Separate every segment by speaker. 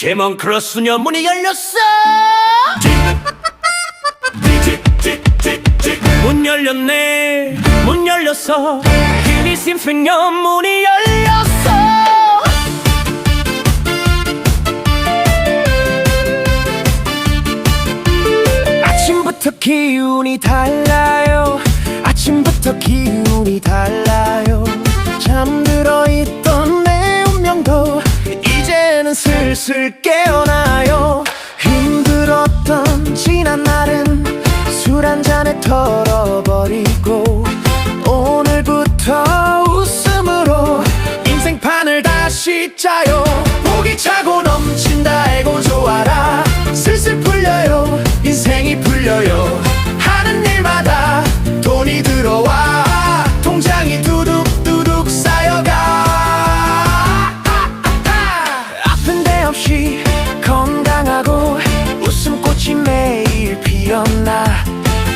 Speaker 1: 제먼크로스녀 문이 열렸어. 문 열렸네. 문 열렸어. 히리심핑녀 문이 열렸어. 아침부터 기운이 달라요. 아침부터 기운이 달라요. 잠들어 있던 슬슬 깨어나요? 힘들었던 지난 날은 술 한 잔에 털어버리고 오늘부터 웃음으로 인생판을 다시 짜요. 보기 차고 피었나.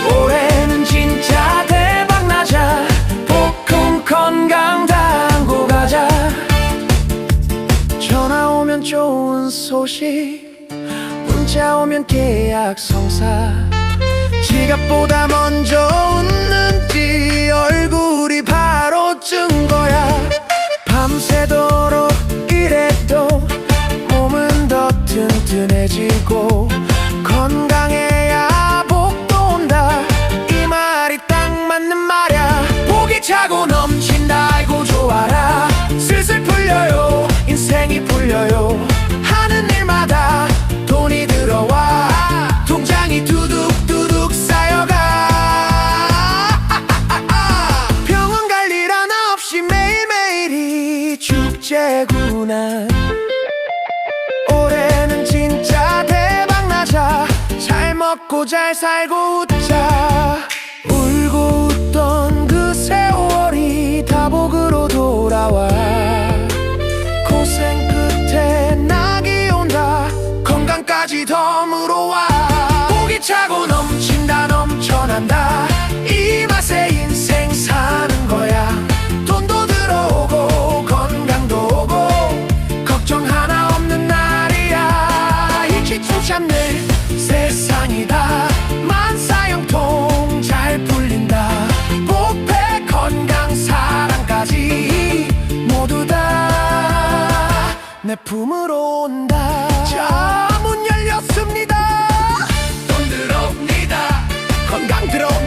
Speaker 1: 올해는 진짜 대박 나자. 복권 건강 당고 가자. 전화 오면 좋은 소식. 문자 오면 계약 성사. 지갑보다 먼저 웃는 축제구나. 올해는 진짜 대박 나자. 잘 먹고 잘 살고 웃자 내 품으로 온다. 자 문 열렸습니다. 돈 들어옵니다. 건강 들어옵니다